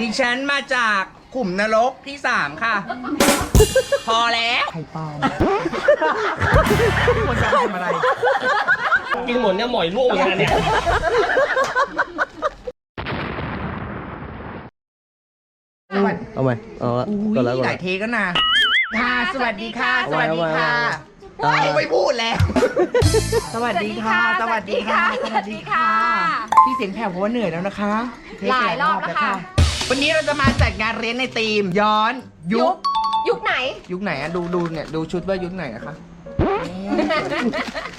ดิฉันมาจากกลุ่มนรกที่สามค่ะ พอแล้ว ไข่ปลอมคนจะทำอะไร กินหมดเนี่ยหมอยร่วงเหมือนกันเนี่ย เอาไหมเอาละอุ้ก็แล้วยก็หแล้ลายว เทก็นะค่ะสวัสดีค่ะ สวัสดีค่ะเอาไว้เอาไว้ ไม่พูดแล้วสวัสดีค่ะ สวัสดีค่ะ สวัสดีค่ะ พี่เสียงแผ่วเพราะว่าเหนื่อยแล้วนะคะเทคหลายรอบแล้วค่ะ วันนี้เราจะมาจัดงานเรียนในธีม ย้อนยุยุคคยุคไหน ยุคไหนอะดูดูเนี่ยดูชุดว่ายุคไหนนะคะ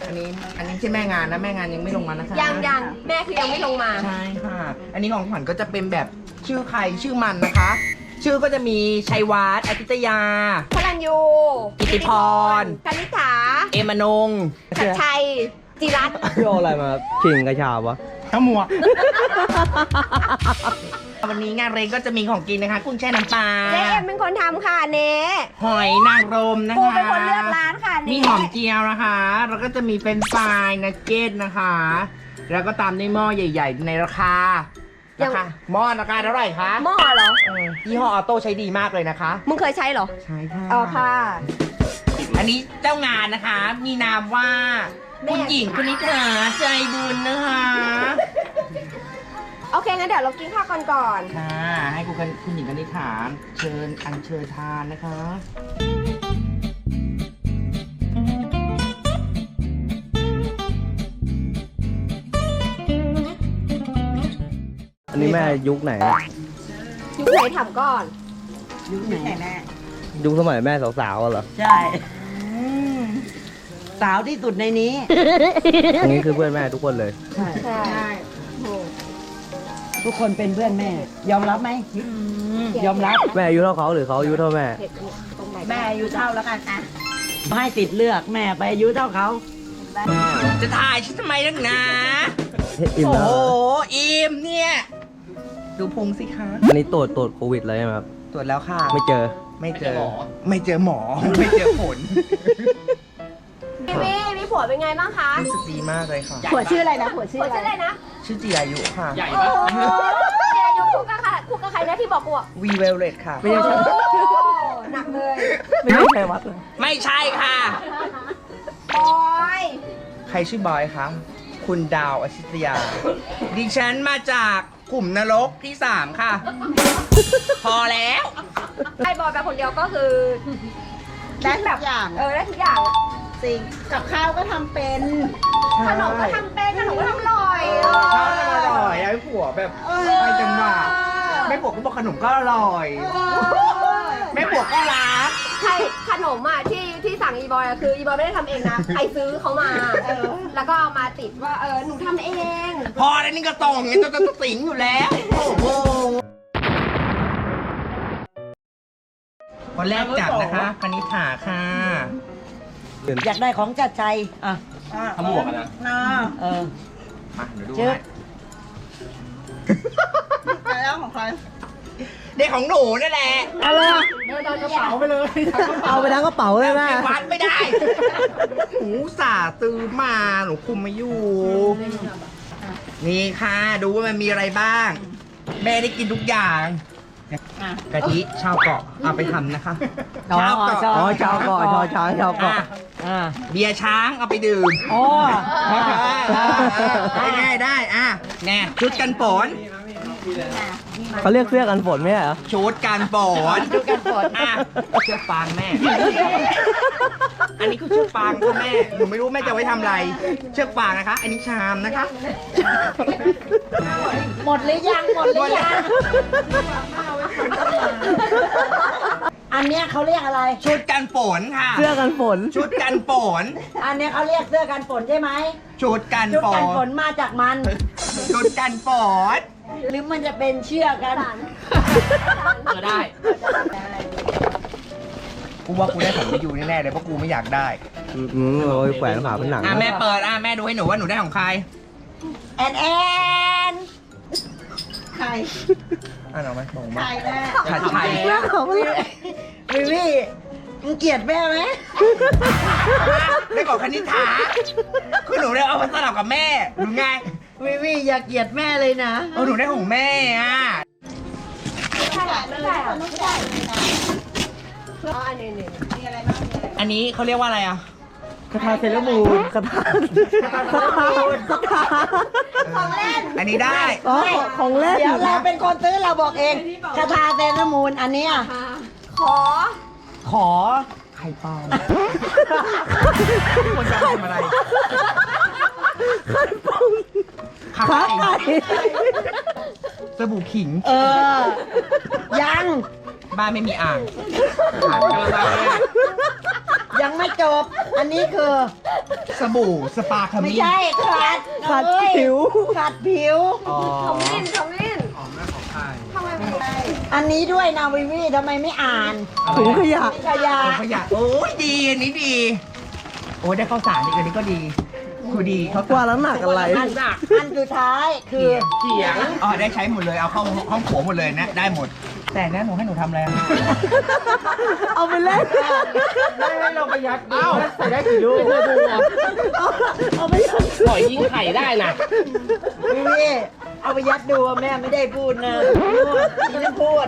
อันนี้อันนี้ใช่แม่งานนะแม่งานยังไม่ลงมานะคะยังยังแม่คือยังไม่ลงมา ใช่ค่ะ อันนี้ของขวัญก็จะเป็นแบบชื่อใครชื่อมันนะคะ ชื่อก็จะมีชัยวัฒน์อาทิตยา พลันยูกิติพร คณิษฐาเอมานงชัดชัย จิรัตน์พี่เอาอะไรมาชิงกระชาบวะข้ามัว วันนี้งานเรียนก็จะมีของกินนะคะ กุ้งแช่น้ำปลาเจ๊เอ็มเป็นคนทำค่ะเนหอยนางรมนะคะปูเป็นคนเลือกร้านค่ะเนมีหอมเจียวนะคะ แล้วก็จะมีเป็นฟรายนักเก็ตนะคะ แล้วก็ตามด้วยหม้อใหญ่ ๆ ในราคาราคาหม้อราคาเท่าไหร่คะหม้อเหรอเออยี่ห้อออโต้ใช้ดีมากเลยนะคะ มึงเคยใช้เหรอ ใช่ค่ะอ๋อค่ะ อันนี้เจ้างานนะคะ มีนามว่าแม่คุณหญิงคณิษฐาใจบุญนะคะ โอเคงั้นเดี๋ยวเรากินข้าวก่อนก่อน ค่ะ ให้คุณกันคุณหญิงคณิษฐาเชิญอัญเชิญทานนะคะ อันนี้แม่ยุคไหนอะยุคไหนทำก่อน ยุคไหนแม่ยุคสมัยแม่สาวๆอะเหรอใช่สาวที่สุดในนี้ อันนี้คือเพื่อนแม่ทุกคนเลย ใช่ ใช่ ทุกคนเป็นเพื่อนแม่ ยอมรับไหม ยอมรับ แม่อายุเท่าเขาหรือเขาอายุเท่าแม่เผ็ดตรงไหนแม่อายุเท่าแล้วกันอะให้ติดเลือกแม่ไปอายุเท่าเขา จะถ่ายฉันทำไมนักหนาอิ่มโอ้แล้วโหเหรออิ่มเนี่ย ดูพุงสิคะอันนี้ตรวจตรวจโควิดเลยใช่ไหมครับ ตรวจแล้วค่ะ ไม่เจอ ไม่เจอ ไม่เจอหมอ ไม่เจอผลพี่วี่มีผัว เป็นไงบ้างคะรู้สึกดีมากเลยค่ะ ผัวชื่ออะไรนะผัวชื่อผัวอะไรชื่ออะไรนะชื่อจีอายุค่ะ ใหญ่โอ้ปะโหเจอายุคุกกับใครคุกกับใครนะที่บอกกูอะวีเวลเลตค่ะ ไม่ใช่ใช่โอ้หนักเลยไม่ใช่ใครวัดเลยไม่ใช่ค่ะ บอยใครชื่อบอยคะ คุณดาวอชิตยา ดิฉันมาจากกลุ่มนรกที่สามค่ะ พอแล้ว ไอ้บอยไปคนเดียวก็คือได้แบบอย่างเออได้ทุกอย่างอะจ ริงกับข้าวก็ทำเป็น ขนมก็ทำเป็นขนมก็ทำอร่อยชอบอร่อยไอ้ผัวแบบไปจังหวะแม่ผัวก็บอกขนมก็อร่อยแม่ผัวก็รักใครขนมอะที่ที่สั่งอีบอยอะคืออีบอยไม่ได้ทำเองนะใครซื้อเขามาแล้วก็เอามาติดว่าเออหนูทำเอง พอแล้วนี่ก็ตรงอย่างนี้จะจะสิงอยู่แล้ว โอ้โหคนแรกจับนะคะคณิษฐาค่ะ อยากได้ของจัดใจอะทำหมวกอะนะ นะเออ มาเดี๋ยวดูเจอให้แล้วของใครเด็กของหนูนั่นแหละอะไรอะกระเป๋าไปเลยเอาไปทั้งกระเป๋าเลยแม่ไปวัดไม่ได้ หนูสาห์ซื้อมาหนูคุมไม่อยู่ นี่ค่ะ ดูว่ามันมีอะไรบ้าง แม่ได้กินทุกอย่างอะกะทิชาวเกาะเอาไปทำนะคะอ๋อชาวเกาะชาวอ๋อชาวเกาะชาวช้างชาวเกาะ อะ อ่า เบียร์ช้างเอาไปดื่มอ๋อได้ได้ได้อะแน่ชุดกันฝน เขาเรียกเสื้อกันฝนไหมเหรอ ชุดกันฝนชุดกันฝนอะเชือกฟางแม่ อันนี้คือเชือกฟางค่ะแม่หนูไม่รู้แม่จะเอาไว้ทำอะไร เชือกฟางนะคะ อันนี้ชามนะคะ หมดหรือยัง หมดหรือยัง อันเนี้ยเขาเรียกอะไร ชุดกันฝนค่ะ เสื้อกันฝน ชุดกันฝน อันเนี้ยเขาเรียกเสื้อกันฝนใช่ไหมชุดกันชุดฝกันฝนนมาจากมัน ชุดกันฝน หรือมันจะเป็นเชือกกันเออได้ กูว่ากูได้ของไม่อยู่แน่ๆเลยเพราะกูไม่อยากได้ อืมอืมเอาไปแขวนฝาผนังอะแม่เปิดอะแม่ดูให้หนูว่าหนูได้ของใคร แอนแอนใคร อะหนูไหมบอกใคมารแม่ชัดชัยวิวี่มึงเกลียดแม่ไหมได้ของคณิษฐาคือหนูได้เอามาสลับกับแม่หรือไงวิวี่อย่าเกลียดแม่เลยนะ เออหนูได้ของแม่อะอันนี้นี่อันนี้เขาเรียกว่าอะไรอะ คาถาเซเลอร์มูนคาถาคาถาคาถาของเล่นอันนี้ได้ อ๋อของเล่นเดี๋ยวเราเป็นคนซื้อเราบอกเองคาถาเซนมูลอันเนี้ยขอ ขอไข่ปลอมควรจะทำอะไรขาขาไก่สบู่ขิง เออ ยัง บ้านไม่มีอ่างยังไม่จบ อันนี้คือสบู่สปาขไม่มิ้นใช่ขัดขัดเอ้ยผิว ขัดผิว อ๋อขมิ้นขมิ้นทำไมไม่ได้อันนี้ด้วยนาวิวีทำไมไม่อ่านถุงขยะขยะถุงขยะโอ้ยดีอันนี้ดี โอ้ยได้ข้าวสารอีกอันนี้ก็ดีคือดีเขาว่าแล้วหนักอะไร อันอันสุดท้ายคือเขียงอ๋อได้ใช้หมดเลยเอาเข้าห้องขัวหมดเลยนะได้หมด แต่นะหนูให้หนูทำอะไรอะเอาไปเล่นไม่ให้เราไปยัดดิใส่ได้กี่ลูกไม่เคยดูอะเอาไปยัดปล่อยยิงไข่ได้นะวิวีเอาไปยัดดูแม่ไม่ได้พูดนะพูดที่จะพูด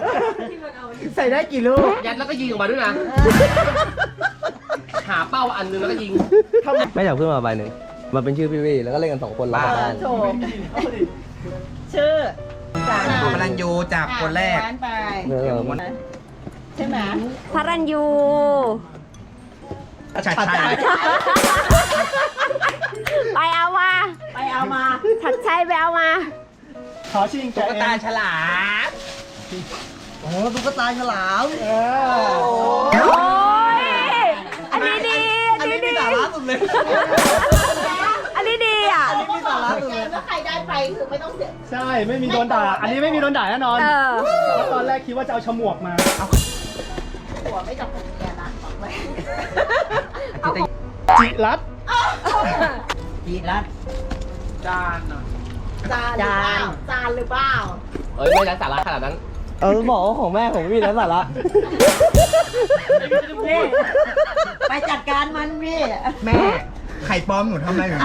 ใส่ได้กี่ลูก ยัดแล้วก็ยิงออกมาด้วยนะ หาเป้าอันนึงแล้วก็ยิงแม่อยากเพิ่มมาใบหนึ่งมันเป็นชื่อพี่วี่แล้วก็เล่นกันสองคนแล้วกลับบ้านโถชื่อ จานพลันยูจากคนแรก หวานไปเออมันใช่ไหมพระรันยูชัดชัยไปเอามาไปเอามาชัดชัยไปเอามา ขอชิงตุ๊กตาฉลามโอ้ตุ๊กตาฉลามเออโอ้ยอันนี้ดีอันนี้มีสาระสุดเลยอันนี้ดีอะ อันนี้มีสาระสุดเลยใช่ ไม่มีโดนด่า อันนี้ไม่มีโดนด่าแน่นอนเออ เพราะตอนแรกคิดว่าจะเอาฉมวกมาจิรัตจีรัดจานอะจานจานจานหรือเปล่า เอ้ยไม่ไร้สาระขนาดนั้น เออบอกว่าของแม่ของพี่แล้วสาระไปจัดการมันพี่แม่ ไข่ปลอมหนูทำอะไรหนู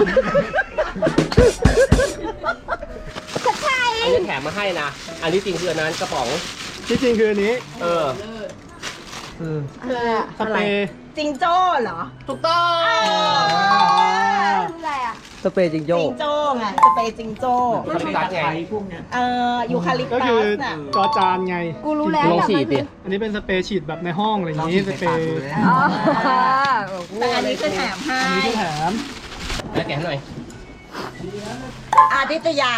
มมาให้นะ อันนี้จริงคืออันนั้นกระป๋อง ที่จริงคืออันนี้เออคือสเปรย์จิงโจ้เหรอถูกต้องอะไรอะสเปรย์จิงโจ้จิงโจ้ไงสเปรย์จิงโจ้มันเป็นการไงเอ่อยูคาลิปก็ตัคือสน่ะจอจานไง กูรู้แล้วลองฉีดดิอันนี้เป็นสเปรย์ฉีดแบบในห้องอะไรอย่างลองนี้ฉีดสใส่เปรปากย์ดูเลยอ๋อแต่อันนี้คือแถมให้อันนี้ที่แถมแล้วแกะให้หน่อยอาทิตยา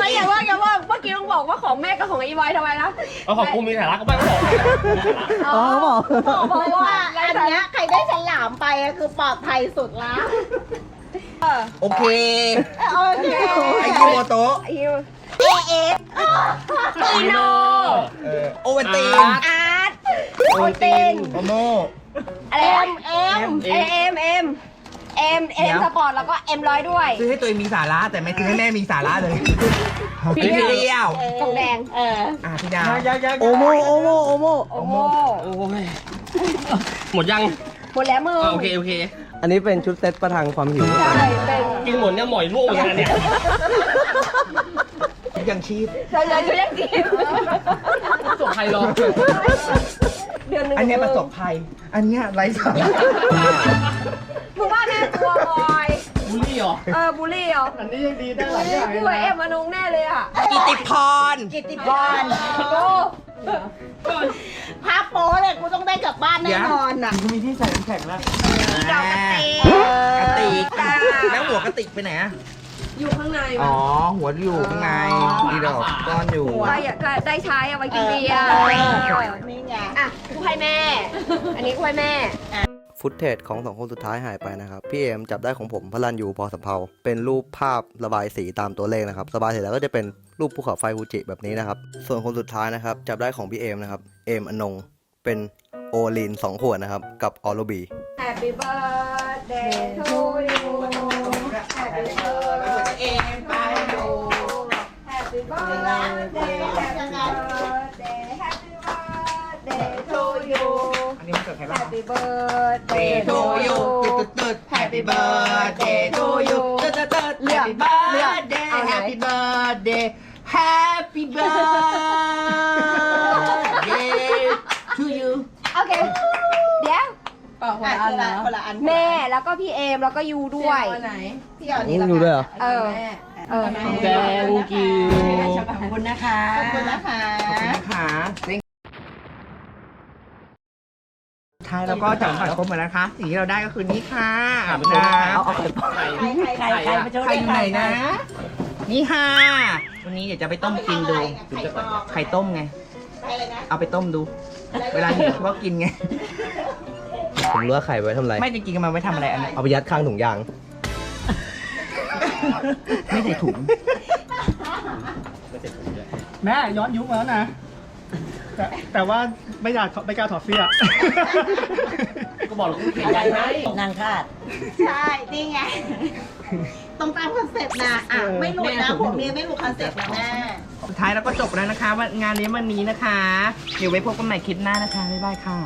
ไม่อย่าว่าอย่าว่าเมื่อกี้ต้องบอกว่าของแม่กับของอีบอยทำไมนะเอาของกูมีสาระก็ไม่ต้องบอกอ๋อเขาบอกเพราะว่าอันเนี้ยใครได้ฉลามไปอะคือปลอดภัยสุดละโอเคโอเคไอคิโมโตะอีเอเอฟอีโนเออโอเวนตินอาร์ตโอเวนตินโอโมอะไรเอ็นะมเอ็มเอ็มเอ็ม เอ็มเอ็มสปอร์ตแล้วก็เอ็มร้อยด้วยซื้อให้ตัวเองมีสาระแต่ไม่ซื้อให้แม่มีสาระเลยพี่เดียวกล่องแดง เอออะพี่ดาวโอโมโอโมโอโมโอ้โหโอ้ยหมดยังหมดแล้วมึงอะโอเคโอเค อันนี้เป็นชุดเซตประทังความหิวใช่เป็นกินหมดเนี่ยหมอยร่วงเหมือนกันเนี่ยยังชีพเราจะช่วยยังกินส่งใครรอเดือนหนึงอันเนี้ยประสบภัย อันเนี้ยไร้สาระ ลลี่เหรอเออบูลลี่เหรออันนี้ยังดีได้หลายอย่างกูเลยกับเอ็นะมมานุงแน่เลยอะกิติพร กิติพรโอ้ภาพโป๊เลยกูต้องได้กลับบ้านแน่นอนอะมีที่ใส่น้ำแข็งแล้วดอกกระติกกระติกแล้วหัวกระติกไปไหนอะอยู่ข้างในอ๋อ หัวอยู่ข้างในมีดอกก้อนอยู่ก็อยากก็ได้ใช้เอาไว้กินเบียร์เออนี่ไงอะกูให้แม่ อันนี้กูให้แม่ ฟุตเทจของสองคนสุดท้ายหายไปนะครับ พี่เอมจับได้ของผมพลันยูพอสำเพาเป็นรูปภาพระบายสีตามตัวเลขนะครับระบายเสร็จแล้วก็จะเป็นรูปภูเขาไฟฟูจิแบบนี้นะครับ ส่วนคนสุดท้ายนะครับ จับได้ของพี่เอมนะครับ เอมอนง เป็นโอลีน2ขวดนะครับ กับออโรบี Happy birthday to you Happy birthday to you Happy birthday Happy birthday Happy birthday to you นนี้มันเกิดใครบ้าง Happy birthday Day to you ตึ๊ดตึ๊ด Happy birthday to you ตึ๊ดตึ๊ดตึ๊ d Happy birthday Happy birthday Happy birthday to you โอเค เดี๋ยวคนละอันนะคนละอันแม่แล้วก็พี่เอมแล้วก็ยูด้วยพี่เอาอันนี้ละดูด้วยเหรอเออเออแดงกิวขอบคุณนะคะขอบคุณนะคะค่ะท้ายแล้วก็จับผัดครบหมดนะคะสิ่งที่เราได้ก็คือนี่ค่ะอาบน้ำเอาเอาไข่ใครใครใครใครมาโชว์ใครอยู่ไหนนะ นี่ค่ะวันนี้เดี๋ยวจะไปต้มกินดู ไข่ปลอกไข่ต้มไงใครเลยนะเอาไปต้มดู เวลาหิวก็กินไง ผมรู้ว่าไข่ไว้ทำอะไร ไม่จริงๆมันไม่ทำอะไรอันนี้เอาไปยัดข้างถุงยาง ไม่ใส่ถุง แม่ย้อนยุคมาแล้วนะ แต่แต่ว่าไม่อยากไม่กล้าถอดเสื้อ ก็บอกเราคุณไข่ใหญ่ไหมนางคาด ใช่ นี่ไง ตรงตามคอนเซ็ปต์นะอะ ไม่หลุดนะผมเมียไม่หลุดคอนเซ็ปต์นะแม่ สุดท้ายเราก็จบแล้วนะคะว่างานเลี้ยงวันนี้นะคะ เดี๋ยวไว้พบกันใหม่คลิปหน้านะคะ บ๊ายบายค่ะ